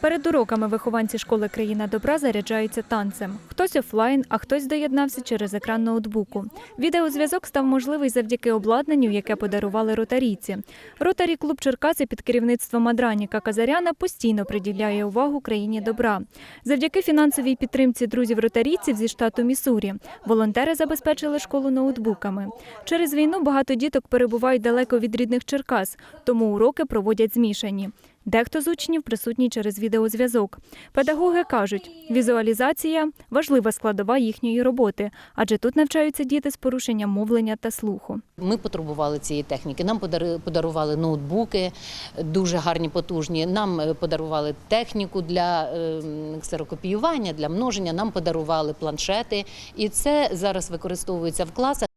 Перед уроками вихованці школи Країна добра заряджаються танцем. Хтось офлайн, а хтось доєднався через екран ноутбуку. Відеозв'язок став можливий завдяки обладнанню, яке подарували ротарійці. Ротарі клуб Черкаси під керівництвом Адраніка Казаряна постійно приділяє увагу країні добра. Завдяки фінансовій підтримці друзів ротарійців зі штату Міссурі волонтери забезпечили школу ноутбуками. Через війну багато діток перебувають далеко від рідних Черкас, тому уроки проводять змішані. Дехто з учнів присутній через відеозв'язок. Педагоги кажуть, візуалізація важлива складова їхньої роботи, адже тут навчаються діти з порушенням мовлення та слуху. Ми потребували цієї техніки. Нам подарували ноутбуки, дуже гарні, потужні. Нам е, подарували техніку для е, ксерокопіювання, для множення. Нам подарували планшети, і це зараз використовується в класах.